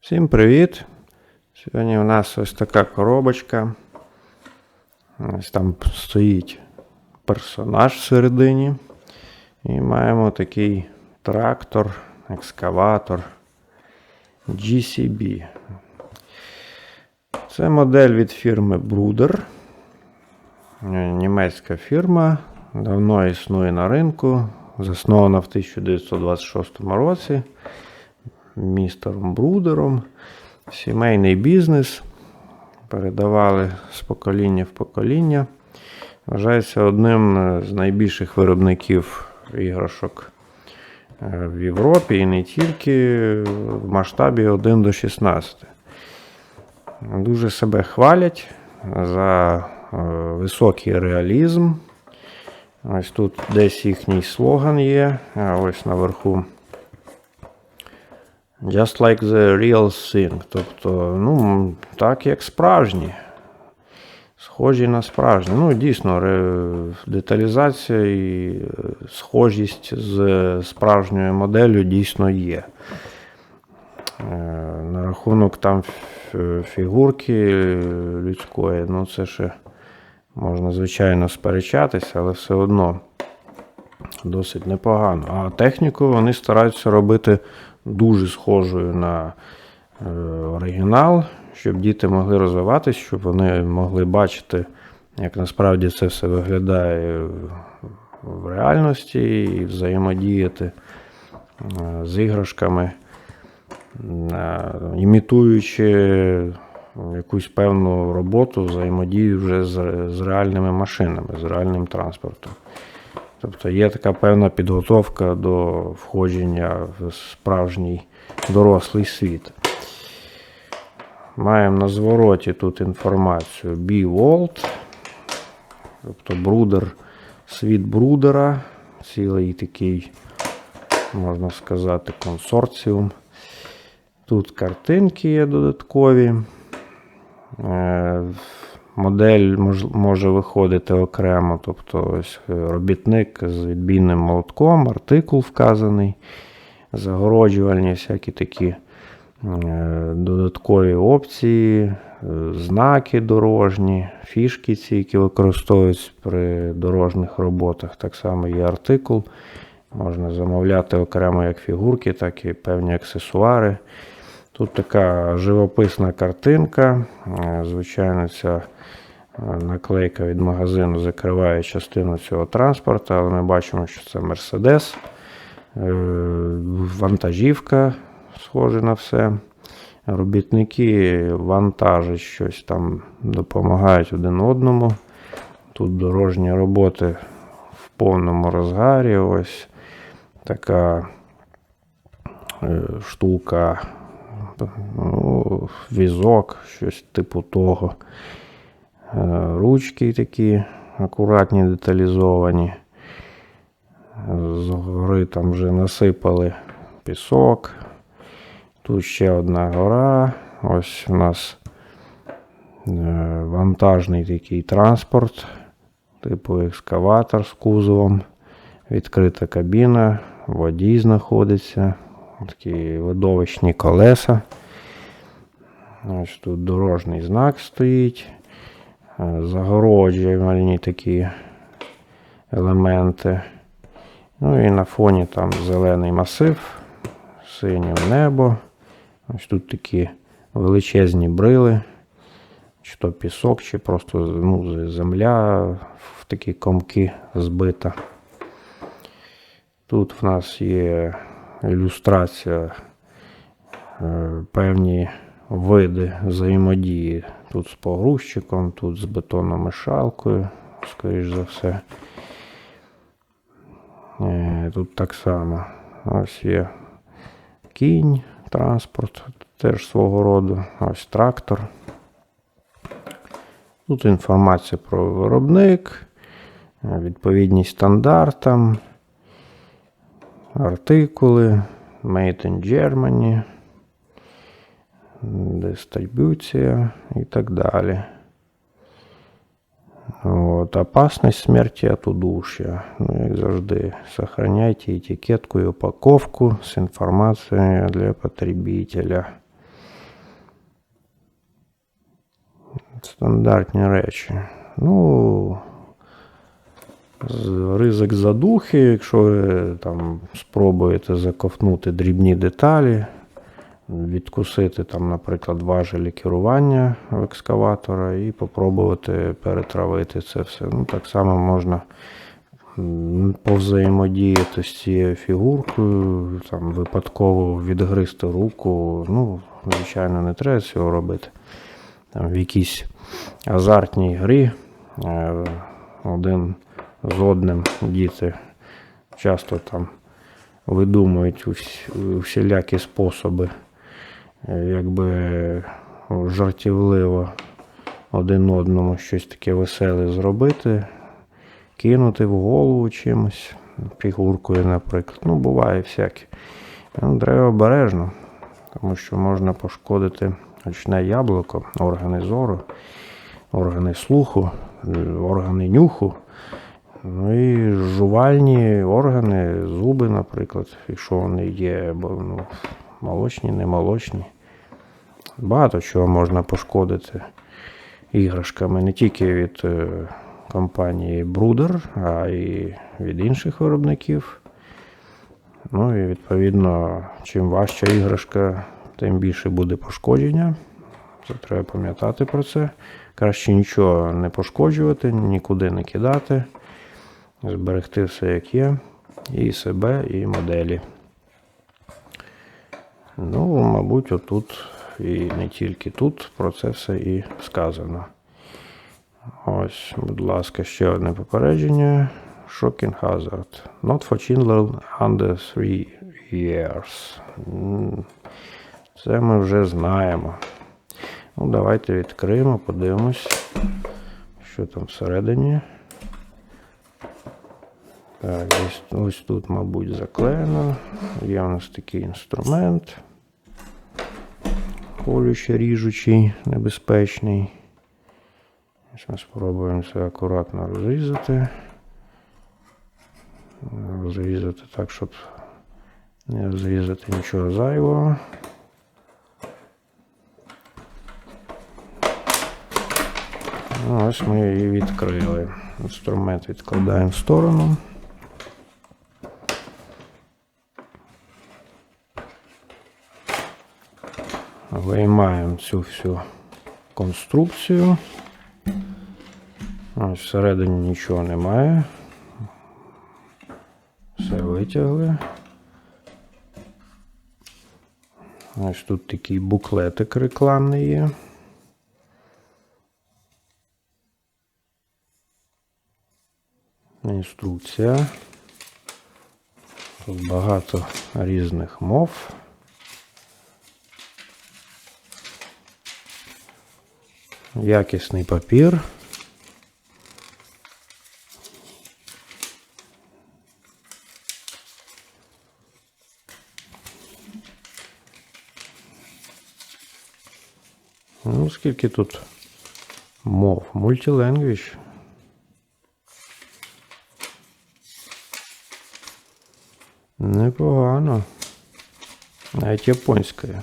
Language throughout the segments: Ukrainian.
Всім привіт! Сьогодні у нас ось така коробочка. Ось там стоїть персонаж всередині. І маємо такий трактор, екскаватор GCB. Це модель від фірми Bruder. Німецька фірма. Давно існує на ринку. Заснована в 1926 році містером Брудером. Сімейний бізнес. Передавали з покоління в покоління. Вважається одним з найбільших виробників іграшок е, в Європі і не тільки в масштабі 1 до 16. Дуже себе хвалять за е, високий реалізм. Ось тут десь їхній слоган є, ось наверху. Just like the real thing. Тобто, ну, так як справжні. Схожі на справжні. Ну, дійсно, деталізація і е, схожість з справжньою моделлю дійсно є. Е, На рахунок там фігурки людської, ну це ще можна, звичайно, сперечатися, але все одно досить непогано. А техніку вони стараються робити дуже схожою на е, оригінал, щоб діти могли розвиватися, щоб вони могли бачити, як насправді це все виглядає в- реальності і взаємодіяти е, з іграшками, е, імітуючи якусь певну роботу, взаємодію вже з реальними машинами, з реальним транспортом. Тобто є така певна підготовка до входження в справжній дорослий світ. Маємо на звороті тут інформацію Be World, тобто брудер, світ брудера, цілий такий, можна сказати, консорціум. Тут картинки є додаткові. Модель мож, може виходити окремо, тобто ось е, робітник з відбійним молотком, артикул вказаний, загороджувальні всякі такі е, додаткові опції, е, знаки дорожні, фішки ці, які використовуються при дорожніх роботах. Так само є артикул. Можна замовляти окремо як фігурки, так і певні аксесуари. Тут така живописна картинка. Е, Звичайно, ця е, наклейка від магазину закриває частину цього транспорту, але ми бачимо, що це Мерседес, е, вантажівка, схоже на все. Робітники вантажать щось там, допомагають один одному. Тут дорожні роботи в повному розгарі. Ось така штука візок, щось типу того. Е, Ручки такі акуратні, деталізовані. Згори там вже насипали пісок. Тут ще одна гора. Ось у нас е, вантажний такий транспорт, типу екскаватор з кузовом. Відкрита кабіна, водій знаходиться. Такі видовищні колеса. Ось тут дорожній знак стоїть. Е, Загороджувальні такі елементи. Ну і на фоні там зелений масив, синє небо. Ось тут такі величезні брили, чи то пісок, чи просто ну, земля в такі комки збита. Тут в нас є ілюстрація, е, певні види взаємодії. Тут з погрузчиком, тут з бетономішалкою, скоріш за все. Е, Тут так само. Ось є кінь, транспорт, теж свого роду. Ось трактор. Тут інформація про виробник, е, відповідність стандартам, артикули, Made in Germany, дистрибуція і так далі. От, Опасність смерті от удушья. Ну, як завжди, сохраняйте етикетку і упаковку з інформацією для потребителя. Стандартні речі. Ну, ризик задухи, якщо ви там спробуєте заковтнути дрібні деталі, відкусити там, наприклад, важелі керування в екскаватора і попробувати перетравити це все. Ну, так само можна повзаємодіяти з цією фігуркою, там випадково відгризти руку. Ну, звичайно, не треба цього робити. Там в якійсь азартній грі е, один з одним діти часто там видумують всілякі способи, е, якби жартівливо один одному щось таке веселе зробити, кинути в голову чимось, фігуркою, наприклад. Ну, буває всяке. Ну, треба обережно, тому що можна пошкодити очне яблуко, органи зору, органи слуху, е, органи нюху. Ну і жувальні органи, зуби, наприклад, якщо вони є, ну, молочні, не молочні. Багато чого можна пошкодити іграшками не тільки від е, компанії Bruder, а й від інших виробників. Ну і відповідно, чим важча іграшка, тим більше буде пошкодження. Це треба пам'ятати про це. Краще нічого не пошкоджувати, нікуди не кидати, зберегти все як є, і себе, і моделі. Ну, мабуть, отут і не тільки тут про це все і сказано. Ось, будь ласка, ще одне попередження. Shocking hazard. Not for children under 3 years. Це ми вже знаємо. Ну, давайте відкриємо, подивимось, що там всередині. Так, ось, ось тут, мабуть, заклеєно. Є у нас такий інструмент. Колючий, ріжучий, небезпечний. Ми спробуємо це акуратно розрізати. Розрізати так, щоб не розрізати нічого зайвого. Ось ми її відкрили. Інструмент відкладаємо в сторону. Виймаємо цю всю конструкцію. Ось всередині нічого немає. Все витягли. Ось тут такий буклетик рекламний є. Інструкція. Тут багато різних мов. Якісний папір. Ну, скільки тут мов? Мультиленгвіж. Непогано. Навіть японська.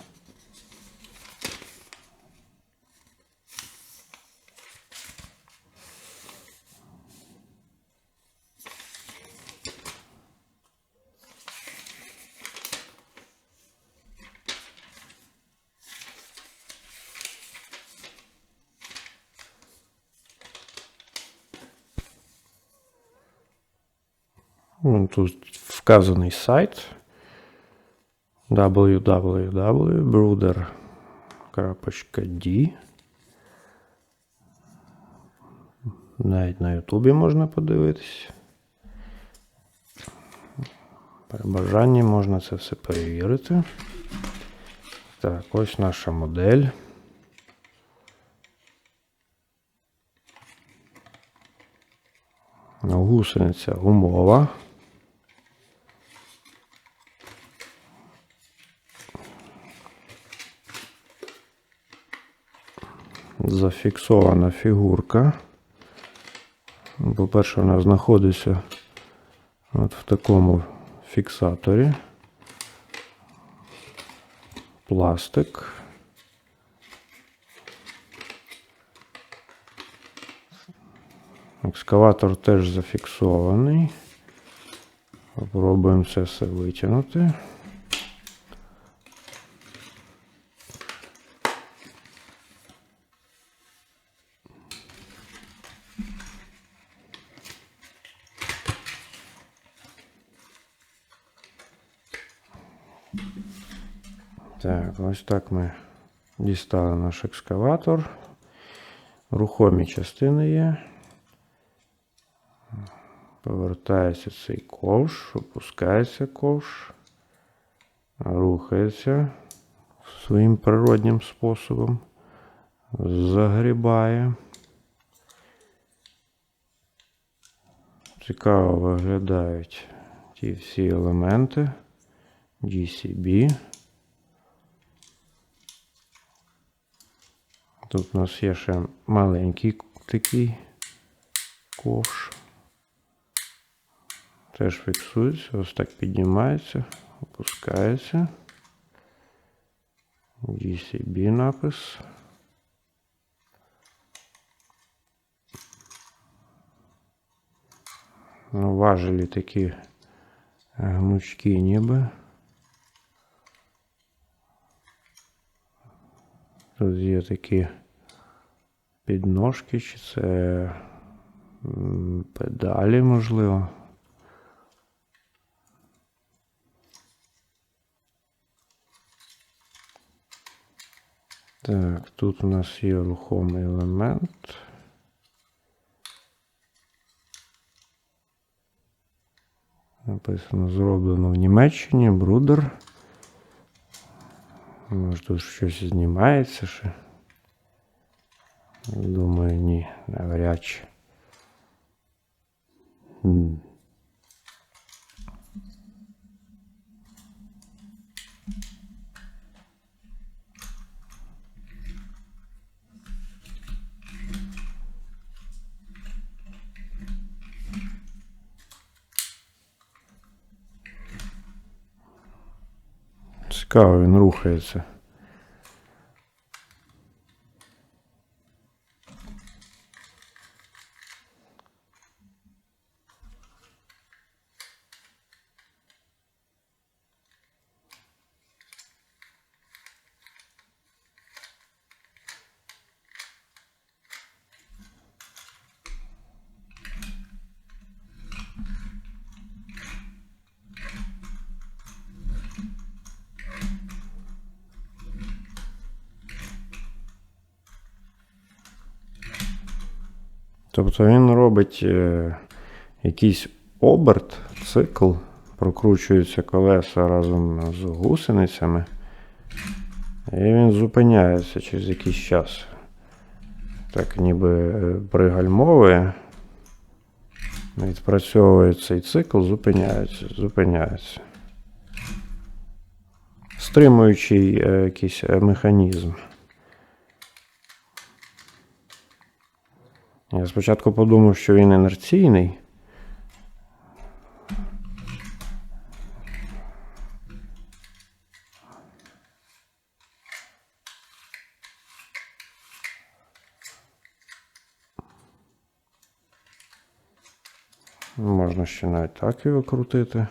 Тут вказаний сайт www.bruder.d Навіть на Ютубі можна подивитись. При бажанні можна це все перевірити. Так, ось наша модель. Гусениця гумова. Зафіксована фігурка. По-перше, вона знаходиться от в такому фіксаторі. Пластик. Екскаватор теж зафіксований. Попробуємо це все витягнути. Так, ось так ми дістали наш екскаватор. Рухомі частини є. Повертається цей ковш, опускається ковш, рухається своїм природнім способом, загрібає. Цікаво виглядають ті всі елементи GCB. Тут у нас є ще маленький такий ковш. Теж фіксується, ось так піднімається, опускається. GCB напис. Ну, важелі такі гнучкі ніби. Тут є такі підножки, чи це педалі, можливо. Так, тут у нас є рухомий елемент. Написано зроблено в Німеччині, брудер. Може тут щось знімається ще. Думаю, ні, навряд чи. М. Цікаво, він рухається. Тобто він робить е, якийсь оберт, цикл, прокручуються колеса разом з гусеницями, і він зупиняється через якийсь час. Так ніби е, пригальмовує, відпрацьовує цей цикл, зупиняється, зупиняється. Стримуючий е, якийсь механізм. Я спочатку подумав, що він інерційний. Можна ще навіть так його крутити.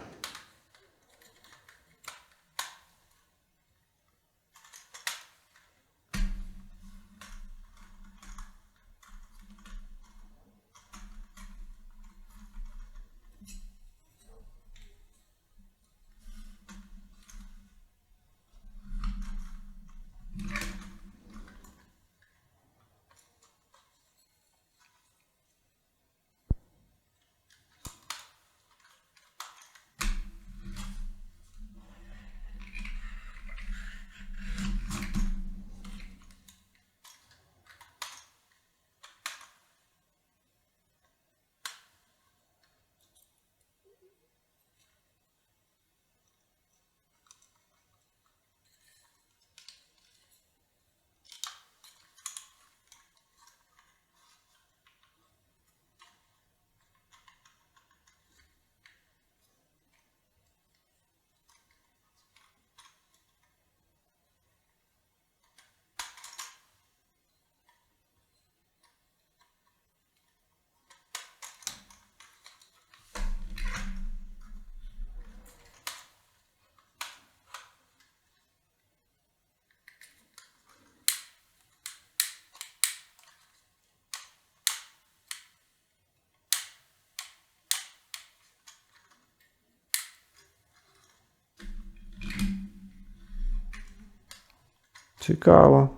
Цікаво.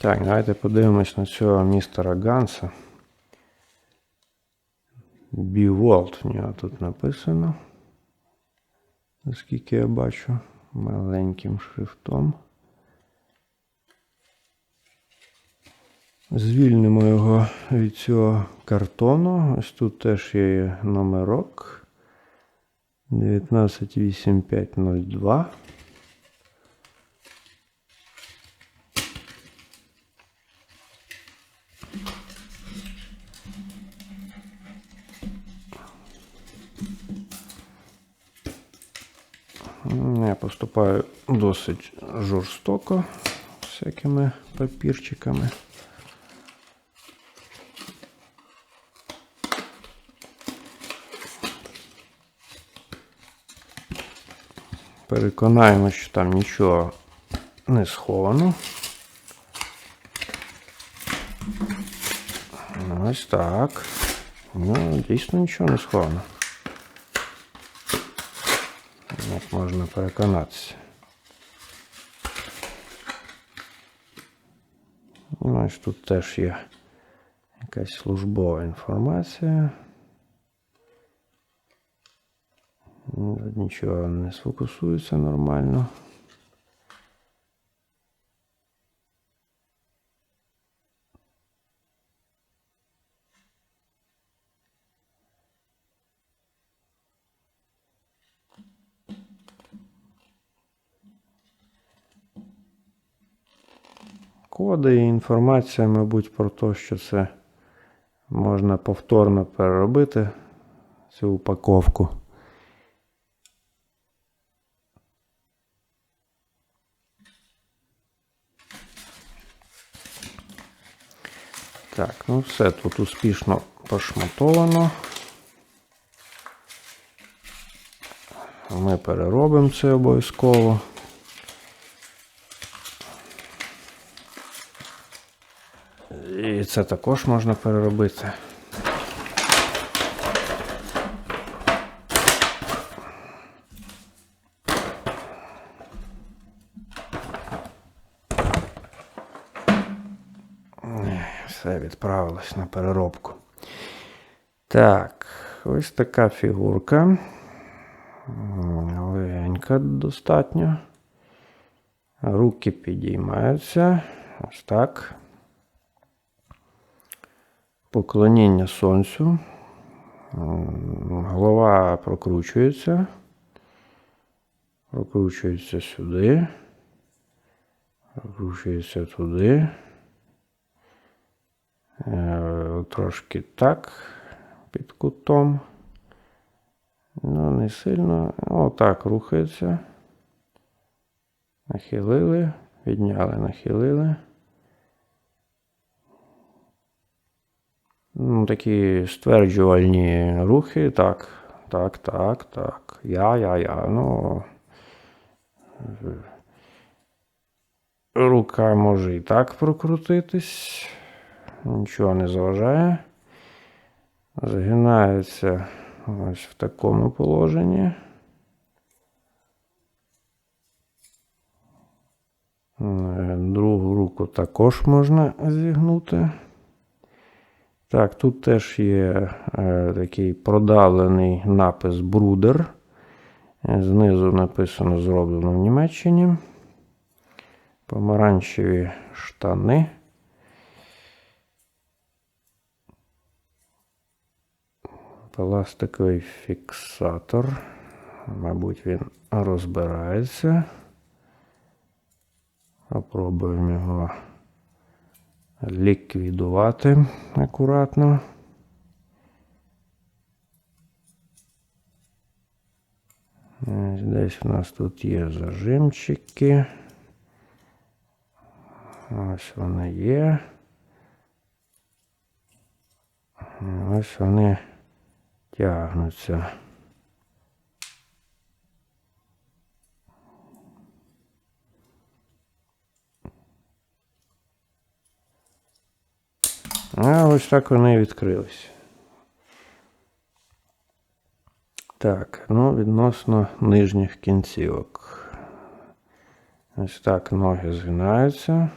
Так, давайте подивимось на цього містера Ганса. Bewalt в нього тут написано. Наскільки я бачу, маленьким шрифтом. Звільнимо його від цього картону. Ось тут теж є номерок 198502. Я поступаю досить жорстоко всякими папірчиками. Переконаємо, що там нічого не сховано. Ось так. Ну, дійсно нічого не сховано. Як можна переконатися. Ну, ось тут теж є якась службова інформація. Ну, Нічого не сфокусується нормально. Коди і інформація, мабуть, про те, що це можна повторно переробити цю упаковку. Так, ну все тут успішно пошматовано. Ми переробимо це обов'язково. І це також можна переробити. Все відправилось на переробку. Так, ось така фігурка. Легенька достатньо. Руки підіймаються. Ось так. Поклоніння сонцю. Голова прокручується. Прокручується сюди. Прокручується туди. Е, Трошки так під кутом. Ну, не сильно. Отак рухається. Нахилили, підняли, нахилили. Ну, такі стверджувальні рухи. Так, так, так, так. Я, я, я. Ну. Рука може і так прокрутитись. Нічого не заважає. Згинається ось в такому положенні. Е, Другу руку також можна зігнути. Так, тут теж є е, такий продавлений напис Брудер. Е, Знизу написано зроблено в Німеччині. Помаранчеві штани. Пластиковий фіксатор. Мабуть, він розбирається. Попробуємо його ліквідувати акуратно. Десь у нас тут є зажимчики. Ось вони є. Ось вони тягнуться. А ось так вони і відкрились. Так, ну, відносно нижніх кінцівок. Ось так ноги згинаються.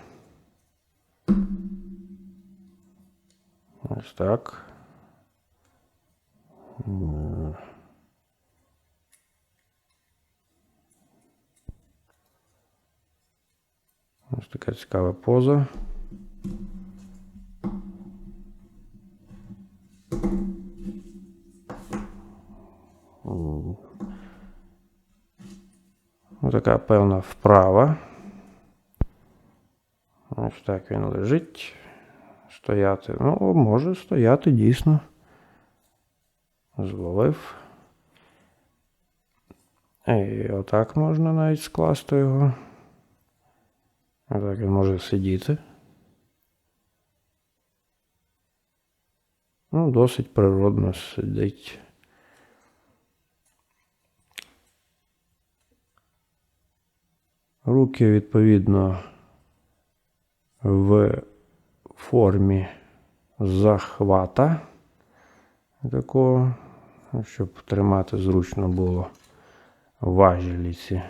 Ось так. Ось така цікава поза. Така певна вправа. Ось так він лежить. Стояти. Ну, може стояти дійсно. Звалив. І отак можна навіть скласти його. Отак він може сидіти. Ну, досить природно сидить. Руки відповідно в формі захвата такого, щоб тримати зручно було важеліці.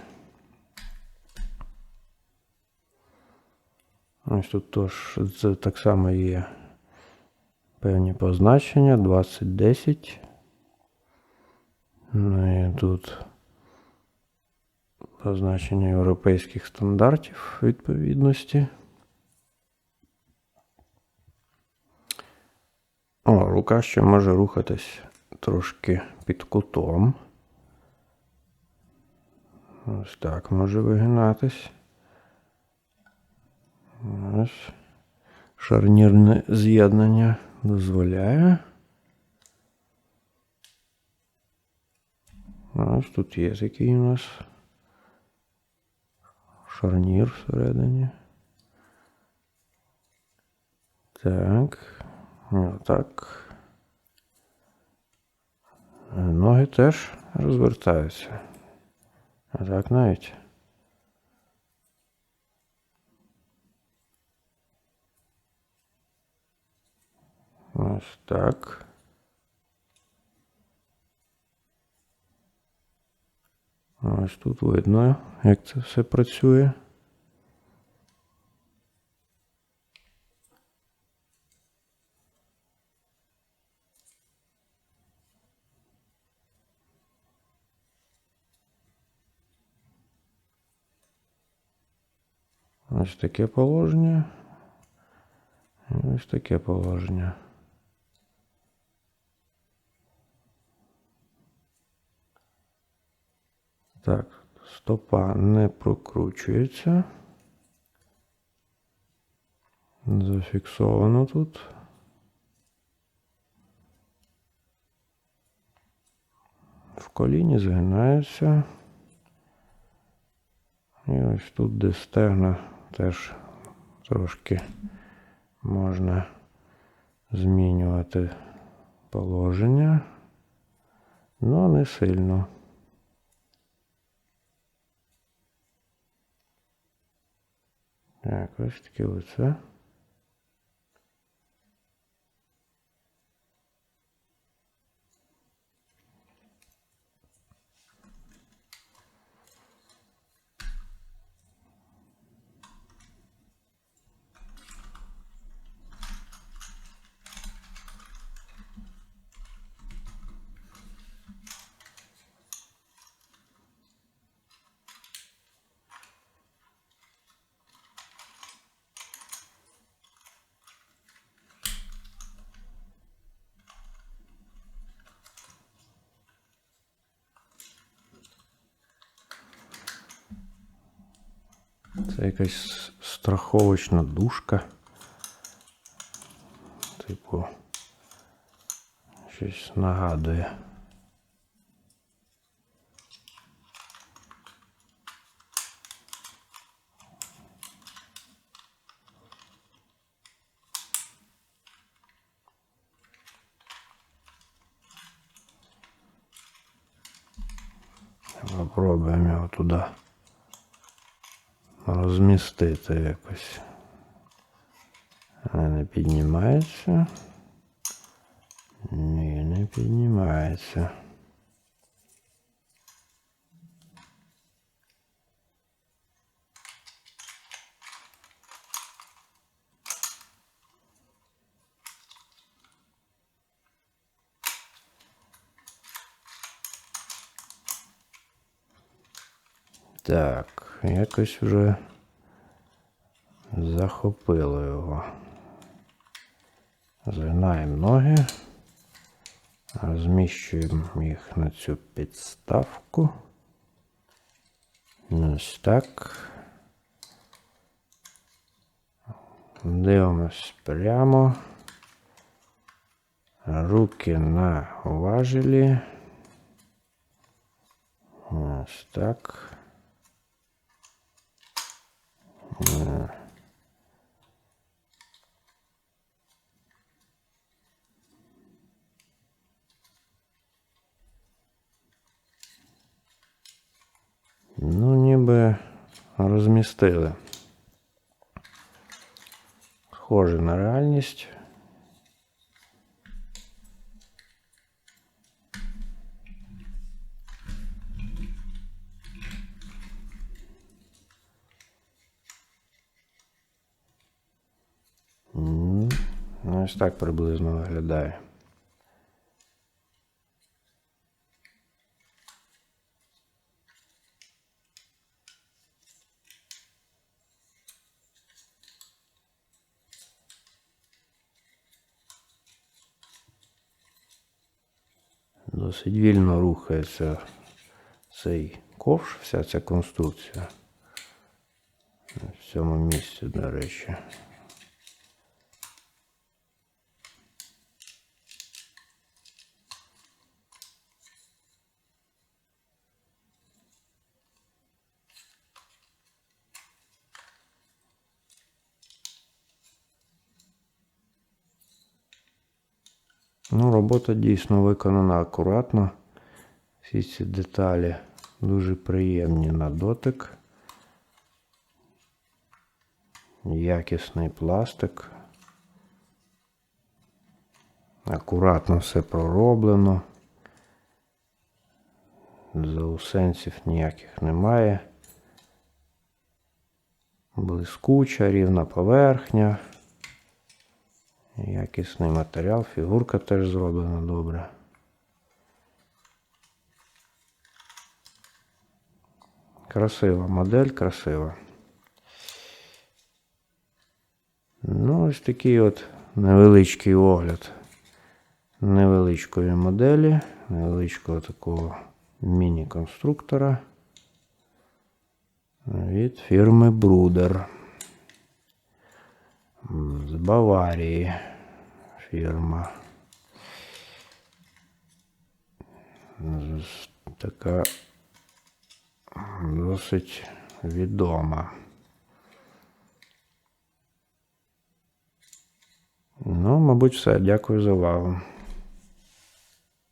Ось тут теж це так само є певні позначення 2010. Ну і тут позначення європейських стандартів відповідності. О, рука ще може рухатись трошки під кутом. Ось так може вигинатись. Ось. Шарнірне з'єднання дозволяє. Ось тут є такий у нас шарнір всередині. Так. Отак. Ноги теж розвертаються. А так навіть. Ось так. Ось тут видно, як це все працює. Ось таке положення. Ось таке положення. Так, стопа не прокручується. Зафіксовано тут. В коліні згинається. І ось тут, де стегна, теж трошки можна змінювати положення, але не сильно. Так, ось таке лице. Це якась страховочна дужка. Типу, щось нагадує. Это якось. Вона не піднімається. Ні, не піднімається. Так, якось вже захопило його. Згинаємо ноги, розміщуємо їх на цю підставку. Ось так. Дивимось прямо. Руки на важелі. Ось так. Е. Ну, ніби розмістили. Схоже на реальність. Ну, ось так приблизно виглядає. Досить вільно рухається цей ковш, вся ця конструкція. В цьому місці, до речі. Ну, робота дійсно виконана акуратно. Всі ці деталі дуже приємні на дотик. Якісний пластик. Акуратно все пророблено. Заусенців ніяких немає. Блискуча, рівна поверхня. Якісний матеріал, фігурка теж зроблена добре. Красива модель, красива. Ну, ось такий от невеличкий огляд невеличкої моделі, невеличкого такого міні-конструктора від фірми Брудер. З Баварії фірма. Така досить відома. Ну, мабуть, все. Дякую за увагу.